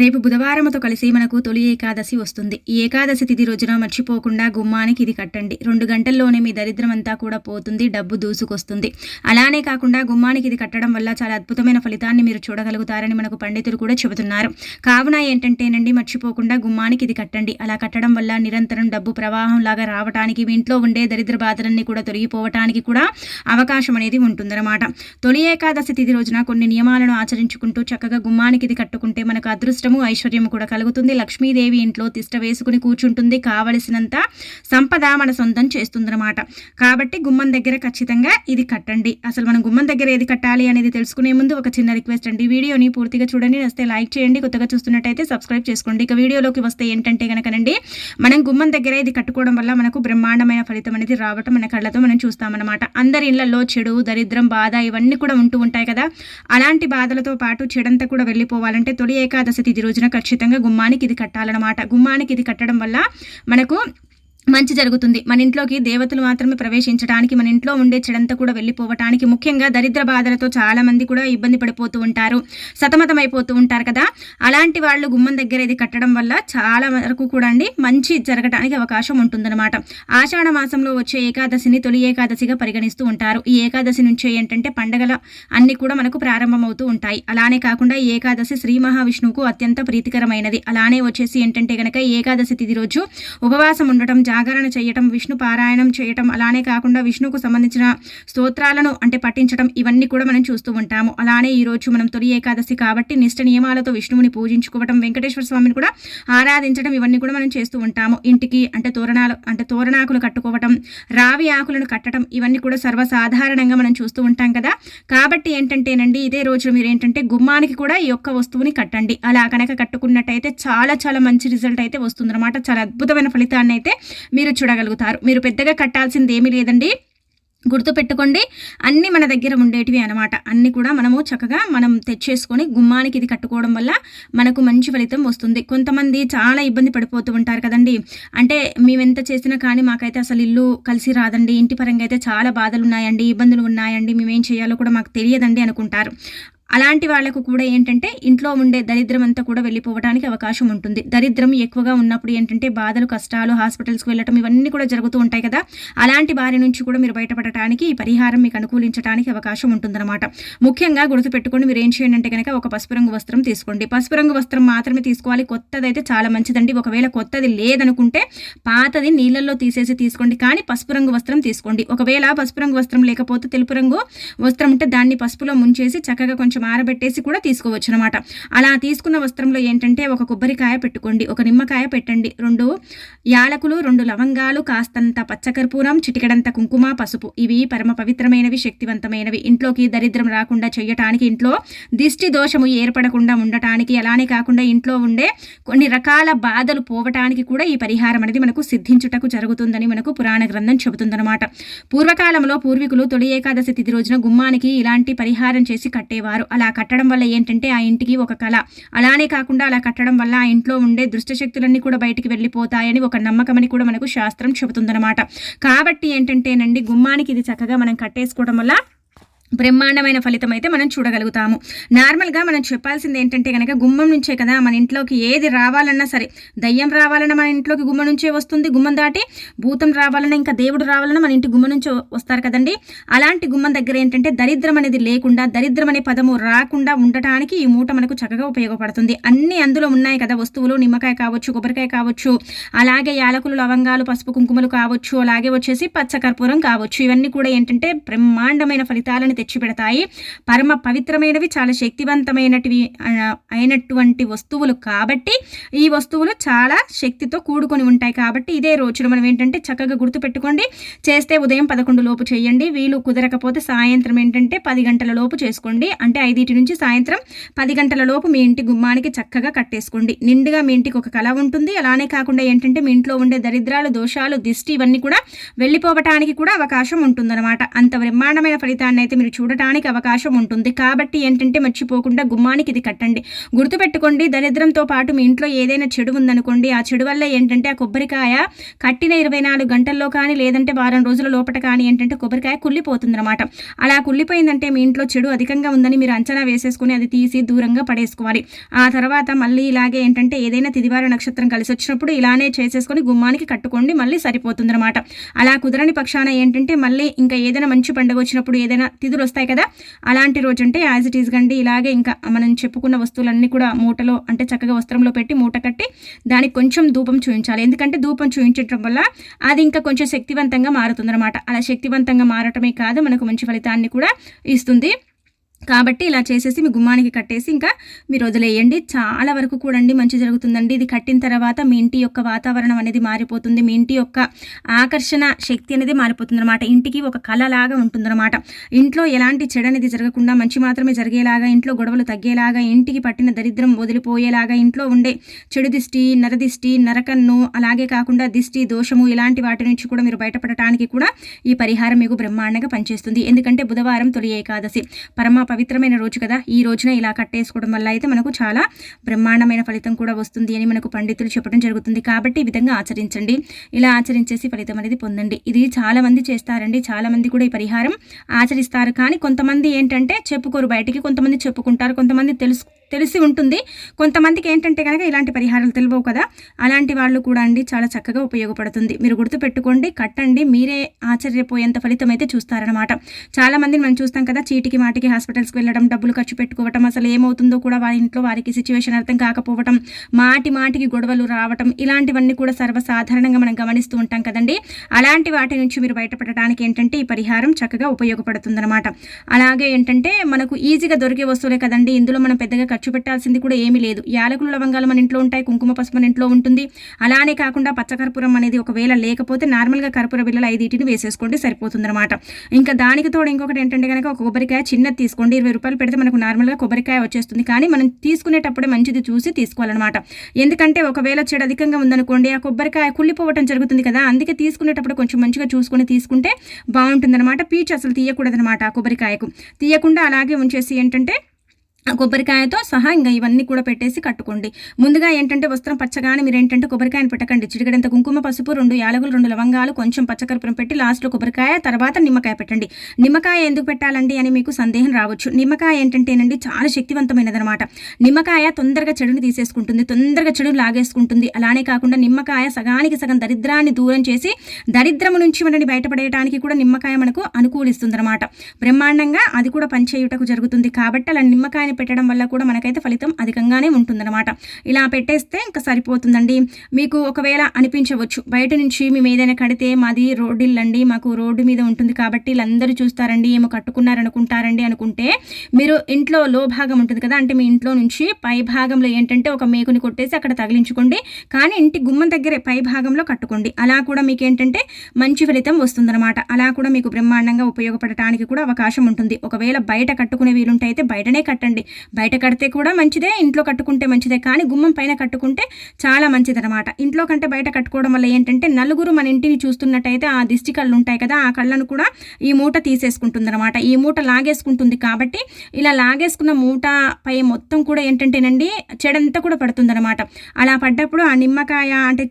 రేపు బుధవారముతో కలిసి మనకు తొలి ఏకాదశి వస్తుంది. ఈ ఏకాదశి తిథి రోజున మర్చిపోకుండా గుమ్మానికి ఇది కట్టండి. రెండు గంటల్లోనే మీ దరిద్రం అంతా కూడా పోతుంది డబ్బు దూసుకొస్తుంది. అలానే కాకుండా గుమ్మానికి ఇది కట్టడం వల్ల చాలా అద్భుతమైన ఫలితాన్ని మీరు చూడగలుగుతారని మనకు పండితులు కూడా చెబుతున్నారు. కావున ఏంటంటేనండి మర్చిపోకుండా గుమ్మానికి ఇది కట్టండి. అలా కట్టడం వల్ల నిరంతరం డబ్బు ప్రవాహం లాగా రావడానికి మీ ఇంట్లో ఉండే దరిద్ర బాధలన్నీ కూడా తొలగిపోవటానికి కూడా అవకాశం అనేది ఉంటుందన్నమాట. తొలి ఏకాదశి తిథి రోజున కొన్ని నియమాలను ఆచరించుకుంటూ చక్కగా గుమ్మానికి ఇది కట్టుకుంటే మనకు అదృష్టం అదృష్టము ఐశ్వర్యము కూడా కలుగుతుంది. లక్ష్మీదేవి ఇంట్లో తిష్ట వేసుకుని కూర్చుంటుంది. కావలసినంత సంపద మన సొంతం చేస్తుందన్నమాట. కాబట్టి గుమ్మం దగ్గర ఖచ్చితంగా ఇది కట్టండి. అసలు మనం గుమ్మం దగ్గర ఏది కట్టాలి అనేది తెలుసుకునే ముందు ఒక చిన్న రిక్వెస్ట్ అండి. వీడియోని పూర్తిగా చూడండి. వస్తే లైక్ చేయండి. కొత్తగా చూస్తున్నట్టయితే సబ్స్క్రైబ్ చేసుకోండి. ఇక వీడియోలోకి వస్తే ఏంటంటే కనుకనండి మనం గుమ్మం దగ్గర ఇది కట్టుకోవడం వల్ల మనకు బ్రహ్మాండమైన ఫలితం అనేది రావటం మన కళ్ళతో మనం చూస్తామన్నమాట. అందరి ఇళ్ళలో చెడు దరిద్రం బాధ ఇవన్నీ కూడా ఉంటూ ఉంటాయి కదా. అలాంటి బాధలతో పాటు చెడంతా కూడా వెళ్ళిపోవాలంటే తొలి ఏకాదశి తొమ్మిది రోజున ఖచ్చితంగా గుమ్మానికి ఇది కట్టాలన్నమాట. గుమ్మానికి ఇది కట్టడం వల్ల మనకు మంచి జరుగుతుంది. మన ఇంట్లోకి దేవతలు మాత్రమే ప్రవేశించడానికి మన ఇంట్లో ఉండే చెడంతా కూడా వెళ్ళిపోవటానికి ముఖ్యంగా దరిద్ర బాధలతో చాలా మంది కూడా ఇబ్బంది పడిపోతూ ఉంటారు. సతమతం అయిపోతూ ఉంటారు కదా. అలాంటి వాళ్ళు గుమ్మం దగ్గర ఇది కట్టడం వల్ల చాలా వరకు కూడా అండి మంచి జరగడానికి అవకాశం ఉంటుందన్నమాట. ఆషాఢ మాసంలో వచ్చే ఏకాదశిని తొలి ఏకాదశిగా పరిగణిస్తూ ఉంటారు. ఈ ఏకాదశి నుంచే ఏంటంటే పండగల అన్ని కూడా మనకు ప్రారంభమవుతూ ఉంటాయి. అలానే కాకుండా ఈ ఏకాదశి శ్రీ మహావిష్ణువుకు అత్యంత ప్రీతికరమైనది. అలానే వచ్చేసి ఏంటంటే కనుక ఏకాదశి తిథి రోజు ఉపవాసం ఉండటం జాగరణ చేయటం విష్ణు పారాయణం చేయటం అలానే కాకుండా విష్ణుకు సంబంధించిన స్తోత్రాలను అంటే పఠించడం ఇవన్నీ కూడా మనం చూస్తూ ఉంటాము. అలానే ఈ రోజు మనం తొలి ఏకాదశి కాబట్టి నిష్ట నియమాలతో విష్ణువుని పూజించుకోవటం వెంకటేశ్వర స్వామిని కూడా ఆరాధించడం ఇవన్నీ కూడా మనం చేస్తూ ఉంటాము. ఇంటికి అంటే తోరణాలు అంటే తోరణాకులు కట్టుకోవటం రావి ఆకులను కట్టడం ఇవన్నీ కూడా సర్వసాధారణంగా మనం చూస్తూ ఉంటాం కదా. కాబట్టి ఏంటంటేనండి ఇదే రోజు మీరు ఏంటంటే గుమ్మానికి కూడా ఈ యొక్క వస్తువుని కట్టండి. అలా కనుక కట్టుకున్నట్టయితే చాలా చాలా మంచి రిజల్ట్ అయితే వస్తుందన్నమాట. చాలా అద్భుతమైన ఫలితాన్ని అయితే మీరు చూడగలుగుతారు. మీరు పెద్దగా కట్టాల్సింది ఏమీ లేదండి. గుర్తుపెట్టుకోండి అన్నీ మన దగ్గర ఉండేటివి అనమాట అన్నీ కూడా మనము చక్కగా మనం తెచ్చేసుకొని గుమ్మానికి ఇది కట్టుకోవడం వల్ల మనకు మంచి ఫలితం వస్తుంది. కొంతమంది చాలా ఇబ్బంది పడిపోతూ ఉంటారు కదండి. అంటే మేమెంత చేసినా కానీ మాకైతే అసలు ఇల్లు కలిసి రాదండి. ఇంటి పరంగా అయితే చాలా బాధలు ఉన్నాయండి ఇబ్బందులు ఉన్నాయండి. మేమేం చేయాలో కూడా మాకు తెలియదండి అనుకుంటారు. అలాంటి వాళ్ళకు కూడా ఏంటంటే ఇంట్లో ఉండే దరిద్రం అంతా కూడా వెళ్ళిపోవడానికి అవకాశం ఉంటుంది. దరిద్రం ఎక్కువగా ఉన్నప్పుడు ఏంటంటే బాధలు కష్టాలు హాస్పిటల్స్కి వెళ్ళటం ఇవన్నీ కూడా జరుగుతూ ఉంటాయి కదా. అలాంటి బారి నుంచి కూడా మీరు బయటపడటానికి ఈ పరిహారం మీకు అనుకూలించడానికి అవకాశం ఉంటుందన్నమాట. ముఖ్యంగా గుర్తుపెట్టుకొని మీరు ఏం చేయండి అంటే కనుక ఒక పసుపు రంగు వస్త్రం తీసుకోండి. పసుపు రంగు వస్త్రం మాత్రమే తీసుకోవాలి. కొత్తది అయితే చాలా మంచిదండి. ఒకవేళ కొత్తది లేదనుకుంటే పాతది నీళ్ళల్లో తీసేసి తీసుకోండి. కానీ పసుపు రంగు వస్త్రం తీసుకోండి. ఒకవేళ పసుపు రంగు వస్త్రం లేకపోతే తెలుపు రంగు వస్త్రం ఉంటే దాన్ని పసుపులో ముంచేసి చక్కగా కొంచెం కొంచెం ఆరబెట్టేసి కూడా తీసుకోవచ్చు అనమాట అలా తీసుకున్న వస్త్రంలో ఏంటంటే ఒక కొబ్బరికాయ పెట్టుకోండి ఒక నిమ్మకాయ పెట్టండి. రెండు యాలకులు రెండు లవంగాలు కాస్తంత పచ్చకర్పూరం చిటికడంత కుంకుమ పసుపు. ఇవి పరమ పవిత్రమైనవి శక్తివంతమైనవి. ఇంట్లోకి దరిద్రం రాకుండా చేయటానికి ఇంట్లో దిష్టి దోషము ఏర్పడకుండా ఉండటానికి అలానే కాకుండా ఇంట్లో ఉండే కొన్ని రకాల బాధలు పోవటానికి కూడా ఈ పరిహారం అనేది మనకు సిద్ధించుటకు జరుగుతుందని మనకు పురాణ గ్రంథం చెబుతుందన్నమాట పూర్వకాలంలో పూర్వీకులు తొలి ఏకాదశి తిథి రోజున గుమ్మానికి ఇలాంటి పరిహారం చేసి కట్టేవారు. అలా కట్టడం వల్ల ఏంటంటే ఆ ఇంటికి ఒక కళ. అలానే కాకుండా అలా కట్టడం వల్ల ఆ ఇంట్లో ఉండే దుష్టశక్తులన్నీ కూడా బయటికి వెళ్ళిపోతాయని ఒక నమ్మకమని కూడా మనకు శాస్త్రం చెబుతుందన్నమాట. కాబట్టి ఏంటంటేనండి గుమ్మానికి ఇది చక్కగా మనం కట్టేసుకోవడం వల్ల బ్రహ్మాండమైన ఫలితం అయితే మనం చూడగలుగుతాము. నార్మల్గా మనం చెప్పాల్సింది ఏంటంటే కనుక గుమ్మం నుంచే కదా మన ఇంట్లోకి ఏది రావాలన్నా సరే దయ్యం రావాలన్నా మన ఇంట్లోకి గుమ్మం నుంచే వస్తుంది గుమ్మం దాటి భూతం రావాలన్నా ఇంకా దేవుడు రావాలన్నా మన ఇంటి గుమ్మం నుంచే వస్తారు కదండి. అలాంటి గుమ్మం దగ్గర ఏంటంటే దరిద్రం అనేది లేకుండా దరిద్రం అనే పదము రాకుండా ఉండటానికి ఈ మూట మనకు చక్కగా ఉపయోగపడుతుంది. అన్ని అందులో ఉన్నాయి కదా వస్తువులు నిమ్మకాయ కావచ్చు కొబ్బరికాయ కావచ్చు అలాగే యాలకులు లవంగాలు పసుపు కుంకుమలు కావచ్చు అలాగే వచ్చేసి పచ్చకర్పూరం కావచ్చు. ఇవన్నీ కూడా ఏంటంటే బ్రహ్మాండమైన ఫలితాలను తెచ్చిపెడతాయి. పరమ పవిత్రమైనవి చాలా శక్తివంతమైనటివి అయినటువంటి వస్తువులు కాబట్టి ఈ వస్తువులు చాలా శక్తితో కూడుకొని ఉంటాయి కాబట్టి ఇదే రోజున మనం ఏంటంటే చక్కగా గుర్తుపెట్టుకోండి. చేస్తే ఉదయం పదకొండు లోపు చేయండి. వీలు కుదరకపోతే సాయంత్రం ఏంటంటే పది గంటల లోపు చేసుకోండి. అంటే ఐదింటి నుంచి సాయంత్రం పది గంటల లోపు మీ ఇంటి గుమ్మానికి చక్కగా కట్టేసుకోండి. నిండుగా మీ ఇంటికి ఒక కళ ఉంటుంది. అలానే కాకుండా ఏంటంటే మీ ఇంట్లో ఉండే దరిద్రాలు దోషాలు దిష్టి ఇవన్నీ కూడా వెళ్ళిపోవటానికి కూడా అవకాశం ఉంటుందన్నమాట. అంత బ్రహ్మాండమైన ఫలితాన్ని అయితే మీరు చూడటానికి అవకాశం ఉంటుంది. కాబట్టి ఏంటంటే మర్చిపోకుండా గుమ్మానికి ఇది కట్టండి. గుర్తుపెట్టుకోండి దరిద్రంతో పాటు మీ ఇంట్లో ఏదైనా చెడు ఉందనుకోండి. ఆ చెడు వల్ల ఏంటంటే ఆ కొబ్బరికాయ కట్టిన ఇరవై నాలుగు గంటల్లో కానీ లేదంటే వారం రోజుల లోపల కానీ ఏంటంటే కొబ్బరికాయ కుళ్ళిపోతుంది అలా కుళ్ళిపోయిందంటే మీ ఇంట్లో చెడు అధికంగా ఉందని మీరు అంచనా వేసేసుకుని అది తీసి దూరంగా పడేసుకోవాలి. ఆ తర్వాత మళ్ళీ ఇలాగే ఏంటంటే ఏదైనా తిదివార నక్షత్రం కలిసి వచ్చినప్పుడు ఇలానే చేసేసుకొని గుమ్మానికి కట్టుకోండి మళ్ళీ సరిపోతుందన్నమాట. అలా కుదరని పక్షాన ఏంటంటే మళ్ళీ ఇంకా ఏదైనా మంచి పండుగ వచ్చినప్పుడు ఏదైనా తిథులు వస్తాయి కదా. అలాంటి రోజు అంటే యాజ్ ఇట్ ఈస్ గండి ఇలాగే ఇంకా మనం చెప్పుకున్న వస్తువులన్నీ కూడా మూటలో అంటే చక్కగా వస్త్రంలో పెట్టి మూట కట్టి దానికి కొంచెం ధూపం చూపించాలి ఎందుకంటే ధూపం చూపించడం వల్ల అది ఇంకా కొంచెం శక్తివంతంగా మారుతుందన్నమాట. అలా శక్తివంతంగా మారటమే కాదు మనకు మంచి ఫలితాన్ని కూడా ఇస్తుంది. కాబట్టి ఇలా చేసేసి మీ గుమ్మానికి కట్టేసి ఇంకా మీరు వదిలేయండి. చాలా వరకు కూడా అండి మంచి జరుగుతుందండి. ఇది కట్టిన తర్వాత మీ ఇంటి యొక్క వాతావరణం అనేది మారిపోతుంది. మీ ఇంటి యొక్క ఆకర్షణ శక్తి అనేది మారిపోతుంది అనమాట ఇంటికి ఒక కళలాగా ఉంటుందన్నమాట. ఇంట్లో ఎలాంటి చెడు అనేది జరగకుండా మంచి మాత్రమే జరిగేలాగా ఇంట్లో గొడవలు తగ్గేలాగా ఇంటికి పట్టిన దరిద్రం వదిలిపోయేలాగా ఇంట్లో ఉండే చెడు దిష్టి నరదిష్టి నరకన్ను అలాగే కాకుండా దిష్టి దోషము ఇలాంటి వాటి నుంచి కూడా మీరు బయటపడటానికి కూడా ఈ పరిహారం మీకు బ్రహ్మాండంగా పనిచేస్తుంది. ఎందుకంటే బుధవారం తొలి ఏకాదశి. పరమ పవిత్రమైన రోజు కదా. ఈ రోజున ఇలా కట్టేసుకోవడం వల్ల అయితే మనకు చాలా బ్రహ్మాండమైన ఫలితం కూడా వస్తుంది అని మనకు పండితులు చెప్పడం జరుగుతుంది. కాబట్టి ఈ విధంగా ఆచరించండి. ఇలా ఆచరించేసి ఫలితం అనేది పొందండి. ఇది చాలామంది చేస్తారండి. చాలామంది కూడా ఈ పరిహారం ఆచరిస్తారు. కానీ కొంతమంది ఏంటంటే చెప్పుకోరు బయటికి. కొంతమంది చెప్పుకుంటారు. కొంతమంది తెలుసు తెలిసి ఉంటుంది. కొంతమందికి ఏంటంటే కనుక ఇలాంటి పరిహారాలు తెలియవు కదా. అలాంటి వాళ్ళు కూడా అండి చాలా చక్కగా ఉపయోగపడుతుంది. మీరు గుర్తుపెట్టుకోండి కట్టండి మీరే ఆశ్చర్యపోయేంత ఫలితం అయితే చూస్తారనమాట చాలా మందిని మనం చూస్తాం కదా చీటికి మాటికి హాస్పిటల్స్కి వెళ్ళడం డబ్బులు ఖర్చు పెట్టుకోవటం అసలు ఏమవుతుందో కూడా వారి ఇంట్లో వారికి సిచ్యువేషన్ అర్థం కాకపోవటం మాటి మాటికి గొడవలు రావటం ఇలాంటివన్నీ కూడా సర్వసాధారణంగా మనం గమనిస్తూ ఉంటాం కదండి. అలాంటి వాటి నుంచి మీరు బయటపడటానికి ఏంటంటే ఈ పరిహారం చక్కగా ఉపయోగపడుతుందన్నమాట. అలాగే ఏంటంటే మనకు ఈజీగా దొరికే వస్తువులే కదండి. ఇందులో మనం పెద్దగా ఖర్చు పెట్టాల్సింది కూడా ఏమీ లేదు. యాలకులు లవంగాలు మన ఇంట్లో ఉంటాయి కుంకుమ పసుపు మన ఇంట్లో ఉంటుంది. అలానే కాకుండా పచ్చకర్పూరం అనేది ఒకవేళ లేకపోతే నార్మల్గా కర్పూర బిల్లలు ఐదింటిని వేసేసుకోండి సరిపోతుందన్నమాట. ఇంకా దానికి తోడు ఇంకొకటి ఏంటంటే కనుక ఒక కొబ్బరికాయ చిన్నది తీసుకోండి. ఇరవై రూపాయలు పెడితే మనకు నార్మల్గా కొబ్బరికాయ వచ్చేస్తుంది. కానీ మనం తీసుకునేటప్పుడే మంచిది చూసి తీసుకోవాలన్నమాట. ఎందుకంటే ఒకవేళ చెడు అధికంగా ఉందనుకోండి ఆ కొబ్బరికాయ కుళ్ళిపోవటం జరుగుతుంది కదా అందుకే తీసుకునేటప్పుడు కొంచెం మంచిగా చూసుకొని తీసుకుంటే బాగుంటుందన్నమాట. పీచు అసలు తీయకూడదనమాట ఆ కొబ్బరికాయకు. తీయకుండా అలాగే ఉంచేసి ఏంటంటే కొబ్బరికాయతో సహా ఇంకా ఇవన్నీ కూడా పెట్టేసి కట్టుకోండి. ముందుగా ఏంటంటే వస్త్రం పచ్చగానే మీరు ఏంటంటే కొబ్బరికాయను పెట్టకండి. చిడిగడంత కుంకుమ పసుపు రెండు యాలకులు రెండు లవంగాలు కొంచెం పచ్చకర్పూరం పెట్టి లాస్ట్లో కొబ్బరికాయ తర్వాత నిమ్మకాయ పెట్టండి. నిమ్మకాయ ఎందుకు పెట్టాలండి అని మీకు సందేహం రావచ్చు. నిమ్మకాయ ఏంటంటేనండి చాలా శక్తివంతమైనదనమాట. నిమ్మకాయ తొందరగా చెడుని తీసేసుకుంటుంది తొందరగా చెడుని లాగేసుకుంటుంది. అలానే కాకుండా నిమ్మకాయ సగానికి సగం దరిద్రాన్ని దూరం చేసి దరిద్రము నుంచి మనని బయటపడేయడానికి కూడా నిమ్మకాయ మనకు అనుకూలిస్తుంది అనమాట బ్రహ్మాండంగా అది కూడా పనిచేయుటకు జరుగుతుంది. కాబట్టి అలా నిమ్మకాయని పెట్టడం వల్ల కూడా మనకైతే ఫలితం అధికంగానే ఉంటుందన్నమాట. ఇలా పెట్టేస్తే ఇంకా సరిపోతుందండి. మీకు ఒకవేళ అనిపించవచ్చు. బయట నుంచి మేము ఏదైనా కడితే మాది రోడ్డిల్లండి. మాకు రోడ్డు మీద ఉంటుంది కాబట్టి వీళ్ళందరూ చూస్తారండి. ఏమో కట్టుకున్నారనుకుంటారండి అనుకుంటే మీరు ఇంట్లో లో భాగం ఉంటుంది కదా అంటే మీ ఇంట్లో నుంచి పై భాగంలో ఏంటంటే ఒక మేకుని కొట్టేసి అక్కడ తగిలించుకోండి. కానీ ఇంటి గుమ్మం దగ్గరే పై భాగంలో కట్టుకోండి. అలా కూడా మీకు ఏంటంటే మంచి ఫలితం వస్తుందన్నమాట. అలా కూడా మీకు బ్రహ్మాండంగా ఉపయోగపడటానికి కూడా అవకాశం ఉంటుంది. ఒకవేళ బయట కట్టుకునే వీలుంటే అయితే బయటనే కట్టండి. బయట కడితే కూడా మంచిదే ఇంట్లో కట్టుకుంటే మంచిదే కానీ గుమ్మం పైన కట్టుకుంటే చాలా మంచిదనమాట ఇంట్లో కంటే బయట కట్టుకోవడం వల్ల ఏంటంటే నలుగురు మన ఇంటిని చూస్తున్నట్టయితే ఆ దిష్టి కళ్ళు ఉంటాయి కదా ఆ కళ్ళను కూడా ఈ మూట తీసేసుకుంటుంది అనమాట ఈ మూట లాగేసుకుంటుంది కాబట్టి ఇలా లాగేసుకున్న మూట పై మొత్తం కూడా ఏంటంటేనండి చెడంతా కూడా పడుతుందన్నమాట. అలా పడ్డప్పుడు ఆ నిమ్మకాయ అంటే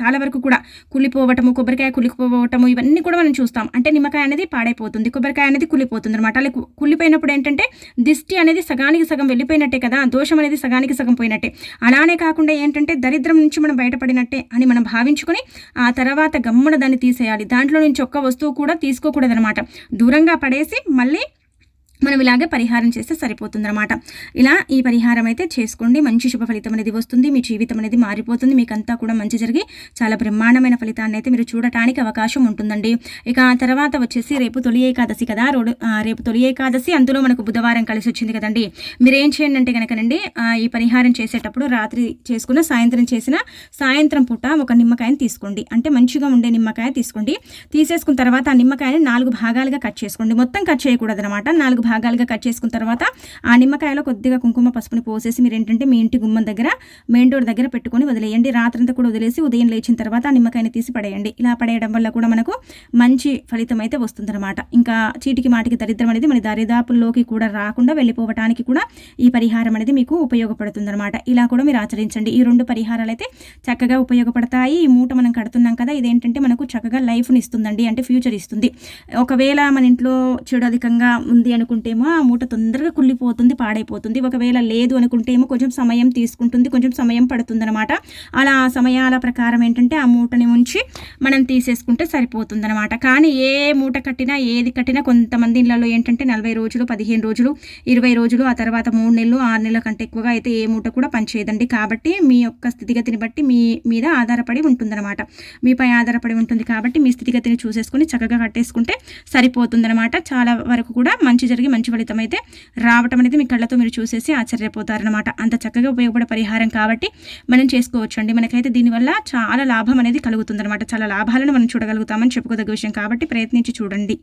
చాలా వరకు కూడా కులిపోవటము కొబ్బరికాయ కులిపోవటము ఇవన్నీ కూడా మనం చూస్తాం. అంటే నిమ్మకాయ అనేది పాడైపోతుంది కొబ్బరికాయ అనేది కులిపోతుంది అనమాట అలా కులిపోయినప్పుడు ఏంటంటే దిష్టి అనేది సగా సగానికి సగం వెళ్ళిపోయినట్టే కదా దోషం అనేది సగానికి సగం పోయినట్టే. అలానే కాకుండా ఏంటంటే దరిద్రం నుంచి మనం బయటపడినట్టే అని మనం భావించుకొని ఆ తర్వాత గమ్మున దాన్ని తీసేయాలి. దాంట్లో నుంచి ఒక్క వస్తువు కూడా తీసుకోకూడదనమాట దూరంగా పడేసి మళ్ళీ మనం ఇలాగే పరిహారం చేస్తే సరిపోతుందన్నమాట. ఇలా ఈ పరిహారం అయితే చేసుకోండి. మంచి శుభ ఫలితం అనేది వస్తుంది. మీ జీవితం అనేది మారిపోతుంది. మీకంతా కూడా మంచి జరిగి చాలా బ్రహ్మాండమైన ఫలితాన్ని అయితే మీరు చూడటానికి అవకాశం ఉంటుందండి. ఇక ఆ తర్వాత వచ్చేసి రేపు తొలి ఏకాదశి కదా. రోడ్డు రేపు తొలి ఏకాదశి. అందులో మనకు బుధవారం కలిసి వచ్చింది కదండి. మీరు ఏం చేయండి అంటే కనుకనండి ఈ పరిహారం చేసేటప్పుడు రాత్రి చేసుకున్న సాయంత్రం చేసిన సాయంత్రం పూట ఒక నిమ్మకాయని తీసుకోండి. అంటే మంచిగా ఉండే నిమ్మకాయ తీసుకోండి. తీసేసుకున్న తర్వాత ఆ నిమ్మకాయని నాలుగు భాగాలుగా కట్ చేసుకోండి. మొత్తం కట్ చేయకూడదు అనమాట నాలుగు భాగాలుగా కట్ చేసుకున్న తర్వాత ఆ నిమ్మకాయలో కొద్దిగా కుంకుమ పసుపుని పోసేసి మీరు ఏంటంటే మీ ఇంటి గుమ్మం దగ్గర మెయిన్ డోర్ దగ్గర పెట్టుకొని వదిలేయండి. రాత్రంతా కూడా వదిలేసి ఉదయం లేచిన తర్వాత ఆ నిమ్మకాయని తీసి పడేయండి. ఇలా పడేయడం వల్ల కూడా మనకు మంచి ఫలితం అయితే వస్తుందన్నమాట. ఇంకా చీటికి మాటికి దరిద్రం అనేది మన దరిదాపుల్లోకి కూడా రాకుండా వెళ్ళిపోవటానికి కూడా ఈ పరిహారం అనేది మీకు ఉపయోగపడుతుందన్నమాట. ఇలా కూడా మీరు ఆచరించండి. ఈ రెండు పరిహారాలు అయితే చక్కగా ఉపయోగపడతాయి. ఈ మూట మనం కడుతున్నాం కదా ఇదేంటంటే మనకు చక్కగా లైఫ్ని ఇస్తుందండి. అంటే ఫ్యూచర్ ఇస్తుంది. ఒకవేళ మన ఇంట్లో చెడు అధికంగా ఉంది అనుకుంటేమో ఆ మూట తొందరగా కుళ్ళిపోతుంది పాడైపోతుంది. ఒకవేళ లేదు అనుకుంటేమో కొంచెం సమయం తీసుకుంటుంది కొంచెం సమయం పడుతుంది అనమాట అలా ఆ సమయాల ప్రకారం ఏంటంటే ఆ మూటని ఉంచి మనం తీసేసుకుంటే సరిపోతుంది అనమాట కానీ ఏ మూట కట్టినా ఏది కట్టినా కొంతమంది ఇళ్ళలో ఏంటంటే నలభై రోజులు పదిహేను రోజులు ఇరవై రోజులు ఆ తర్వాత మూడు నెలలు ఆరు నెలల కంటే ఎక్కువగా అయితే ఏ మూట కూడా పనిచేయదండి. కాబట్టి మీ యొక్క స్థితిగతిని బట్టి మీ మీద ఆధారపడి ఉంటుందన్నమాట. మీపై ఆధారపడి ఉంటుంది కాబట్టి మీ స్థితిగతిని చూసేసుకొని చక్కగా కట్టేసుకుంటే సరిపోతుందన్నమాట. చాలా వరకు కూడా మంచి జరిగి మంచి ఫలితం అయితే రావటం అనేది మీ కళ్ళతో మీరు చూసేసి ఆశ్చర్యపోతారనమాట అంత చక్కగా ఉపయోగపడే పరిహారం కాబట్టి మనం చేసుకోవచ్చు అండి మనకైతే దీనివల్ల చాలా లాభం అనేది కలుగుతుందనమాట చాలా లాభాలను మనం చూడగలుగుతామని చెప్పుకోదగ్గ విషయం కాబట్టి ప్రయత్నించి చూడండి.